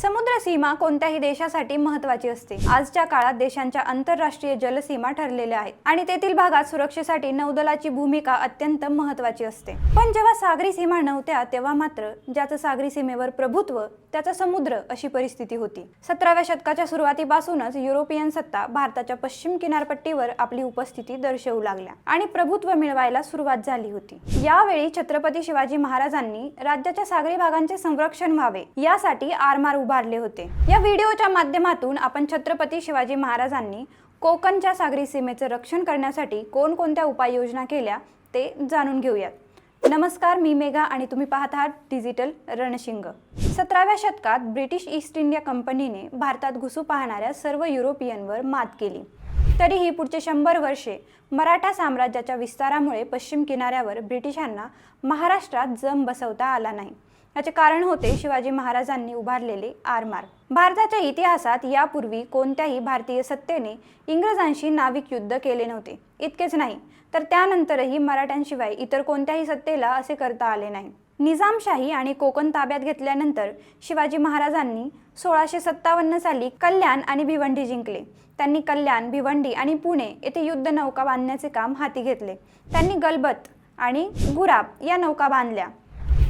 समुद्र सीमा कोणत्याही देशासाठी महत्वाची असते. आजच्या काळात देशांच्या आंतरराष्ट्रीय जलसीमा ठरलेल्या आहेत आणि तेथील भागात सुरक्षेसाठी नौदलाची भूमिका अत्यंत महत्वाची असते. पण जेव्हा सागरी सीमा नव्हत्या तेव्हा मात्र ज्याचं सागरी सीमेवर प्रभुत्व त्याचा समुद्र अशी परिस्थिती होती. सतराव्या शतकाच्या सुरुवातीपासूनच युरोपियन सत्ता भारताच्या पश्चिम किनारपट्टीवर आपली उपस्थिती दर्शवू लागल्या आणि प्रभुत्व मिळवायला सुरुवात झाली होती. यावेळी छत्रपती शिवाजी महाराजांनी राज्याच्या सागरी भागांचे संरक्षण व्हावे यासाठी आरमार उभारले होते. या व्हिडिओच्या माध्यमातून आपण छत्रपती शिवाजी महाराजांनी कोकणच्या सागरी सीमेचं रक्षण करण्यासाठी कोणकोणत्या उपाययोजना केल्या ते जाणून घेऊयात. नमस्कार मी मेघा आणि तुम्ही पाहत आहात डिजिटल रणशिंग. सतराव्या शतकात ब्रिटिश ईस्ट इंडिया कंपनीने भारतात घुसू पाहणाऱ्या सर्व युरोपियनवर मात केली. तरीही पुढचे शंभर वर्षे मराठा साम्राज्याच्या विस्तारामुळे पश्चिम किनाऱ्यावर ब्रिटिशांना महाराष्ट्रात जम बसवता आला नाही. याचे कारण होते शिवाजी महाराजांनी उभारलेले आरमार. भारताच्या इतिहासात यापूर्वी कोणत्याही भारतीय सत्तेने इंग्रजांशी नाविक युद्ध केले नव्हते. इतकेच नाही तर त्यानंतरही मराठ्यांशिवाय इतर कोणत्याही सत्तेला असे करता आले नाही. निजामशाही आणि कोकण ताब्यात घेतल्यानंतर शिवाजी महाराजांनी सोळाशे सत्तावन्न साली कल्याण आणि भिवंडी जिंकले. त्यांनी कल्याण भिवंडी आणि पुणे येथे युद्ध नौका बांधण्याचे काम हाती घेतले. त्यांनी गलबत आणि गुराब या नौका बांधल्या.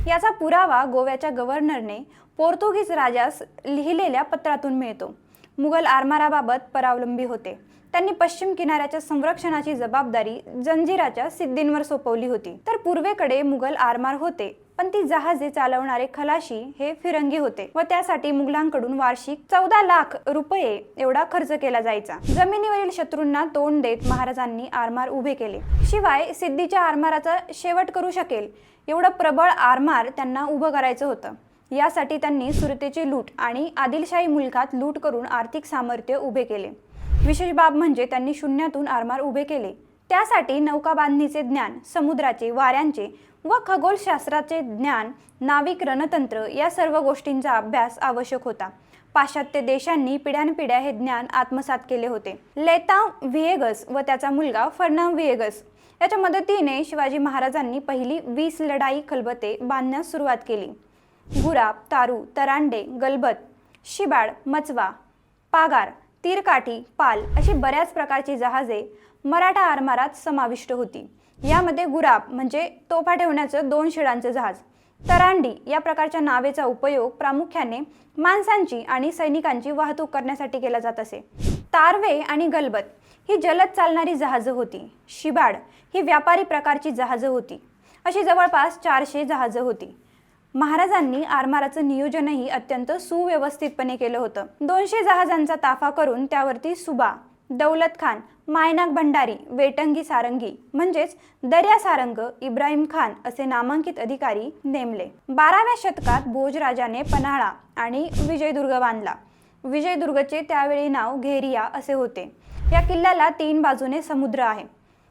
याचा पुरावा गोव्याच्या गव्हर्नरने पोर्तुगीज राजास लिहिलेल्या पत्रातून मिळतो. मुघल आरमाराबाबत परावलंबी होते. त्यांनी पश्चिम किनाऱ्याच्या संरक्षणाची जबाबदारी जंजिराच्या सिद्धींवर सोपवली होती. तर पूर्वेकडे मुघल आरमार होते. पण ती जहाजे चालवणारे खलाशी हे फिरंगी होते व त्यासाठी मुघलांकडून वार्षिक चौदा लाख रुपये एवढा खर्च केला जायचा. जमिनीवरील शत्रूंना तोंड देत महाराजांनी आरमार उभे केले. शिवाय सिद्धीच्या आरमाराचा शेवट करू शकेल एवढं प्रबळ आरमार त्यांना उभं करायचं होतं. यासाठी त्यांनी सुरतेची लूट आणि आदिलशाही मुलखात लूट करून आर्थिक सामर्थ्य उभे केले. विशेष बाब म्हणजे त्यांनी शून्यातून आरमार उभे केले. त्यासाठी नौका बांधणीचे ज्ञान समुद्राचे वाऱ्यांचे व खगोलशास्त्राचे ज्ञान नाविक रणतंत्र या सर्व गोष्टींचा अभ्यास आवश्यक होता. पाश्चात्य देशांनी पिढ्यानपिढ्या हे ज्ञान आत्मसात केले होते. लेता व्हिएगस व त्याचा मुलगा फर्नाम व्हिएगस याच्या मदतीने शिवाजी महाराजांनी पहिली वीस लढाई खलबते बांधण्यास सुरुवात केली. गुराब तारू तरांडे गलबत शिबाड मचवा पागार तीरकाठी पाल अशी बऱ्याच प्रकारची जहाजे मराठा आरमारात समाविष्ट होती. यामध्ये गुराब म्हणजे तोफा ठेवण्याचं दोन शिडांचं जहाज. तरांडी या प्रकारच्या नावेचा उपयोग प्रामुख्याने माणसांची आणि सैनिकांची वाहतूक करण्यासाठी केला जात असे. तारवे आणि गलबत ही जलद चालणारी जहाजं होती. शिबाड ही व्यापारी प्रकारची जहाजं होती. अशी जवळपास चारशे जहाजं होती. महाराजांनी आरमाराचं नियोजनही अत्यंत सुव्यवस्थितपणे केलं होतं. दोनशे जहाजांचा ताफा करून त्यावरती सुबा दौलत खान मायनाक भंडारी वेटंगी सारंगी म्हणजेच दर्या सारंग इब्राहिम खान असे नामांकित अधिकारी नेमले. बाराव्या शतकात भोजराजाने पन्हाळा आणि विजयदुर्ग बांधला. विजयदुर्गचे त्यावेळी नाव घेरिया असे होते. या किल्ल्याला तीन बाजूने समुद्र आहे.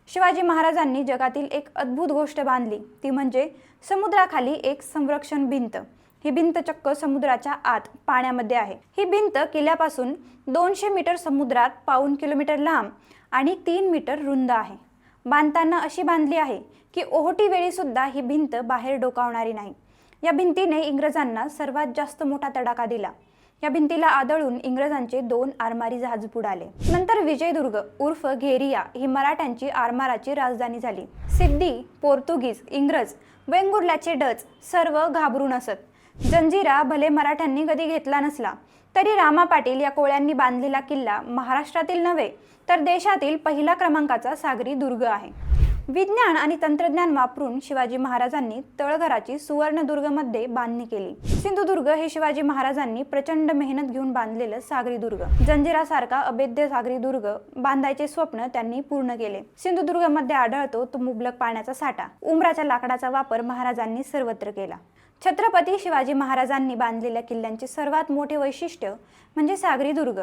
शिवाजी महाराजांनी जगातील एक अद्भुत गोष्ट बांधली. ती म्हणजे समुद्राखाली एक संरक्षण भिंत. ही भिंत चक्क समुद्राच्या आत पाण्यामध्ये आहे. ही भिंत किल्ल्यापासून दोनशे मीटर समुद्रात पाऊन किलोमीटर लांब आणि तीन मीटर रुंद आहे. बांधताना अशी बांधली आहे की ओहोटी वेळी सुद्धा ही भिंत बाहेर डोकावणारी नाही. या भिंतीने इंग्रजांना सर्वात जास्त मोठा तडाखा दिला. या भिंतीला आदळून इंग्रजांचे दोन आरमारी जहाज बुडाले. नंतर विजयदुर्ग उर्फ घेरिया ही मराठ्यांची आरमाराची राजधानी झाली. सिद्धी पोर्तुगीज इंग्रज वेंगुर्ल्याचे डच सर्व घाबरून असत. जंजिरा भले मराठ्यांनी कधी घेतला नसला तरी रामा पाटील या कोळ्यांनी बांधलेला किल्ला महाराष्ट्रातील नव्हे तर देशातील पहिला क्रमांकाचा सागरी दुर्ग आहे. विज्ञान आणि तंत्रज्ञान वापरून शिवाजी महाराजांनी तळघराची सुवर्णदुर्गमध्ये बांधणी केली. सिंधुदुर्ग हे शिवाजी महाराजांनी प्रचंड मेहनत घेऊन बांधलेलं सागरी दुर्ग. जंजिरासारखा अभेद्य सागरी दुर्ग बांधायचे स्वप्न त्यांनी पूर्ण केले. सिंधुदुर्गमध्ये आढळतो तो मुबलक पाण्याचा साठा. उमराच्या लाकडाचा वापर महाराजांनी सर्वत्र केला. छत्रपती शिवाजी महाराजांनी बांधलेल्या किल्ल्यांचे सर्वात मोठे वैशिष्ट्य म्हणजे सागरी दुर्ग.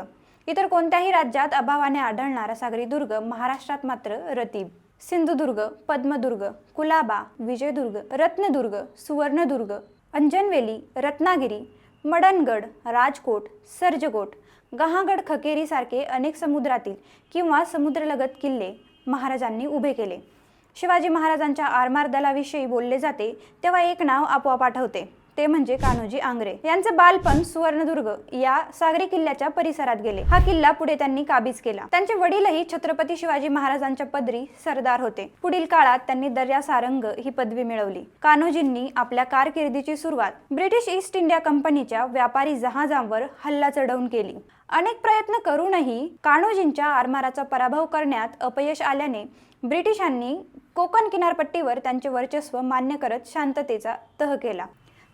इतर कोणत्याही राज्यात अभावाने आढळणारा सागरी दुर्ग महाराष्ट्रात मात्र रतीब. सिंधुदुर्ग पद्मदुर्ग कुलाबा विजयदुर्ग रत्नदुर्ग सुवर्णदुर्ग अंजनवेली रत्नागिरी मडणगड राजकोट सर्जकोट गहागड खकेरीसारखे अनेक समुद्रातील किंवा समुद्रलगत किल्ले महाराजांनी उभे केले. शिवाजी महाराजांच्या आरमार दलाविषयी बोलले जाते तेव्हा एक नाव आपोआप आठवते. ते म्हणजे कान्होजी आंग्रे. यांचं बालपण सुवर्णदुर्ग या सागरी किल्ल्याच्या परिसरात गेले. हा किल्ला पुढे त्यांनी काबीज केला. त्यांचे वडीलही छत्रपती शिवाजी महाराजांच्या पदरी सरदार होते. पुढील काळात त्यांनी दर्या सारंग ही पदवी मिळवली. कान्होजींनी आपल्या कारकिर्दीची सुरुवात ब्रिटिश ईस्ट इंडिया कंपनीच्या व्यापारी जहाजांवर हल्ला चढवून केली. अनेक प्रयत्न करूनही कान्होजींच्या आरमाराचा पराभव करण्यात अपयश आल्याने ब्रिटिशांनी कोकण किनारपट्टीवर त्यांचे वर्चस्व मान्य करत शांततेचा तह केला.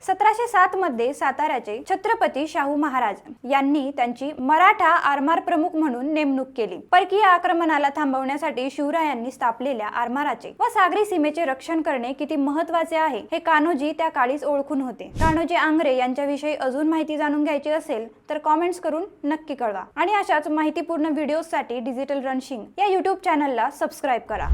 सतराशे सात मध्ये साताऱ्याचे छत्रपती शाहू महाराज यांनी त्यांची मराठा आरमार प्रमुख म्हणून नेमणूक केली. परकीय आक्रमणाला थांबवण्यासाठी शिवरायांनी स्थापलेल्या आरमाराचे व सागरी सीमेचे रक्षण करणे किती महत्त्वाचे आहे हे कान्होजी त्या काळीच ओळखून होते. कान्होजी आंग्रे यांच्याविषयी अजून माहिती जाणून घ्यायची असेल तर कॉमेंट्स करून नक्की कळवा. आणि अशाच माहितीपूर्ण व्हिडिओसाठी डिजिटल रनशिंग या युट्यूब चॅनलला सबस्क्राईब करा.